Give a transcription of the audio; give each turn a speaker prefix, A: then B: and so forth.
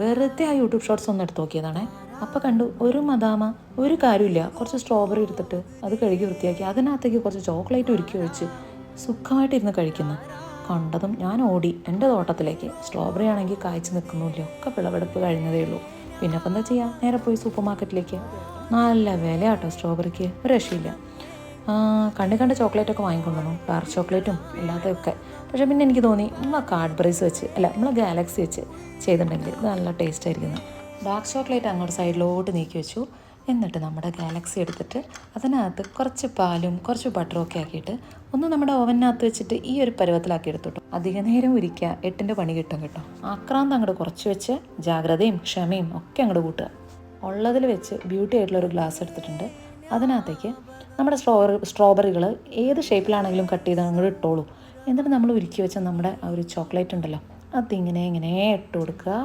A: വെറുതെ ആ YouTube shorts ഒന്ന് എടുത്ത് നോക്കിയതാണേ. അപ്പോൾ കണ്ടു ഒരു മദാമ ഒരു കാര്യമില്ല കുറച്ച് സ്ട്രോബെറി എടുത്തിട്ട് അത് കഴുകി വൃത്തിയാക്കി അതിനകത്തേക്ക് കുറച്ച് ചോക്ലേറ്റ് ഒരുക്കി ഒഴിച്ച് സുഖമായിട്ടിരുന്ന് കഴിക്കുന്നു. കണ്ടതും ഞാൻ ഓടി എന്റെ തോട്ടത്തിലേക്ക്. സ്ട്രോബെറി ആണെങ്കിൽ കായ്ച്ചു നിൽക്കുന്നില്ല ഒക്കെ വിളവെടുപ്പ് കഴിഞ്ഞതേ ഉള്ളൂ. പിന്നെ അപ്പം എന്താ ചെയ്യുക നേരെ പോയി സൂപ്പർ മാർക്കറ്റിലേക്ക് നല്ല വിലയാട്ടോ സ്ട്രോബെറിക്ക് ഒരു രക്ഷയില്ല. ആ, കണ്ട് ചോക്ലേറ്റൊക്കെ വാങ്ങിക്കൊണ്ടുവന്നു. ഡാർക്ക് ചോക്ലേറ്റും അല്ലാതെയൊക്കെ പക്ഷേ പിന്നെ എനിക്ക് തോന്നി നമ്മളെ കാഡ്ബറീസ് വെച്ച് അല്ല നമ്മൾ ഗാലക്സി വെച്ച് ചെയ്തിട്ടുണ്ടെങ്കിൽ നല്ല ടേസ്റ്റ് ആയിരിക്കുന്നു ഡാർക്ക് ചോക്ലേറ്റ് അങ്ങോട്ട് സൈഡിലോട്ട് നീക്കി വെച്ചു. എന്നിട്ട് നമ്മുടെ ഗാലക്സി എടുത്തിട്ട് അതിനകത്ത് കുറച്ച് പാലും കുറച്ച് ബട്ടറും ഒക്കെ ആക്കിയിട്ട് ഒന്ന് നമ്മുടെ ഓവനകത്ത് വെച്ചിട്ട് ഈ ഒരു പരുവത്തിലാക്കി എടുത്തു കേട്ടോ അധിക നേരം ഉരിക്കുക എട്ടിന്റെ പണി കിട്ടും കേട്ടോ. ആക്രാന്തം അങ്ങോട്ട് കുറച്ച് വെച്ച് ജാഗ്രതയും ക്ഷമയും ഒക്കെ അങ്ങോട്ട് കൂട്ടുക. ഉള്ളതിൽ വെച്ച് ബ്യൂട്ടി ആയിട്ടുള്ള ഒരു ഗ്ലാസ് എടുത്തിട്ടുണ്ട്. അതിനകത്തേക്ക് നമ്മുടെ സ്ട്രോബറി സ്ട്രോബെറികൾ ഏത് ഷേപ്പിലാണെങ്കിലും കട്ട് ചെയ്ത് അങ്ങോട്ട് ഇട്ടോളൂ. എന്നിട്ട് നമ്മൾ ഉരുക്കി വെച്ച നമ്മുടെ ആ ഒരു ചോക്ലേറ്റ് ഉണ്ടല്ലോ അതിങ്ങനെ ഇങ്ങനെ ഇട്ട് കൊടുക്കുക.